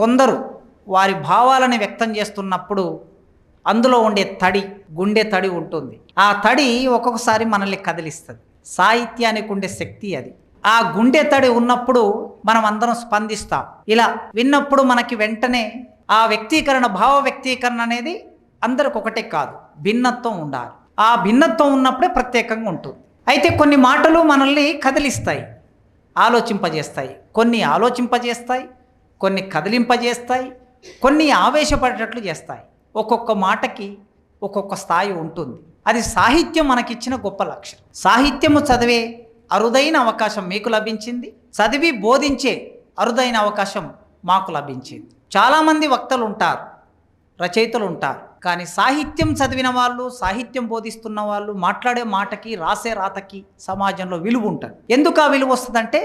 కొందరు వారి భావాలని వ్యక్తం చేస్తున్నప్పుడు అందులో ఉండే తడి గుండె తడి ఉంటుంది. ఆ తడి ఒక్కొక్కసారి మనల్ని కదిలిస్తుంది. సాహిత్యానికి ఉండే శక్తి అది. ఆ గుండె తడి ఉన్నప్పుడు మనం అందరం స్పందిస్తాం. ఇలా విన్నప్పుడు మనకి వెంటనే ఆ వ్యక్తీకరణ భావ వ్యక్తీకరణ అనేది అందరికి ఒకటే కాదు భిన్నత్వం ఉండాలి. ఆ భిన్నత్వం ఉన్నప్పుడే ప్రత్యేకంగా ఉంటుంది. అయితే కొన్ని మాటలు మనల్ని కదిలిస్తాయి ఆలోచింపజేస్తాయి. కొన్ని ఆలోచింపజేస్తాయి కొన్ని కదిలింపజేస్తాయి కొన్ని ఆవేశపడేటట్లు చేస్తాయి. ఒక్కొక్క మాటకి ఒక్కొక్క స్థాయి ఉంటుంది. అది సాహిత్యం మనకిచ్చిన గొప్ప లక్ష్యం సాహిత్యము చదివే అరుదైన అవకాశం మీకు లభించింది. చదివి బోధించే అరుదైన అవకాశం మాకు లభించింది. చాలామంది వక్తలు ఉంటారు రచయితలు ఉంటారు కానీ సాహిత్యం చదివిన వాళ్ళు సాహిత్యం బోధిస్తున్న వాళ్ళు మాట్లాడే మాటకి రాసే రాతకి సమాజంలో విలువ ఉంటుంది. ఎందుకు ఆ విలువ వస్తుందంటే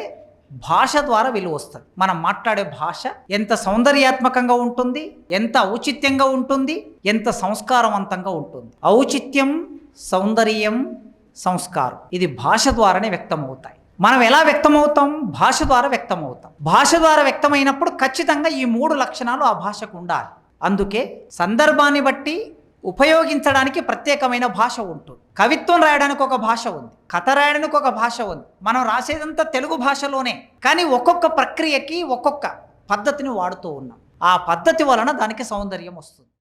భాష ద్వారా విలువ వస్తుంది. మనం మాట్లాడే భాష ఎంత సౌందర్యాత్మకంగా ఉంటుంది ఎంత ఔచిత్యంగా ఉంటుంది ఎంత సంస్కారవంతంగా ఉంటుంది. ఔచిత్యం సౌందర్యం సంస్కారం ఇది భాష ద్వారానే వ్యక్తమవుతాయి. మనం ఎలా వ్యక్తమవుతాం? భాష ద్వారా వ్యక్తమవుతాం. భాష ద్వారా వ్యక్తమైనప్పుడు ఖచ్చితంగా ఈ మూడు లక్షణాలు ఆ భాషకు ఉండాలి. అందుకే సందర్భాన్ని బట్టి ఉపయోగించడానికి ప్రత్యేకమైన భాష ఉంటుంది. కవిత్వం రాయడానికి ఒక భాష ఉంది. కథ రాయడానికి ఒక భాష ఉంది. మనం రాసేదంతా తెలుగు భాషలోనే. కానీ ఒక్కొక్క ప్రక్రియకి ఒక్కొక్క పద్ధతిని వాడుతూ ఉన్నాం. ఆ పద్ధతి వలన దానికి సౌందర్యం వస్తుంది.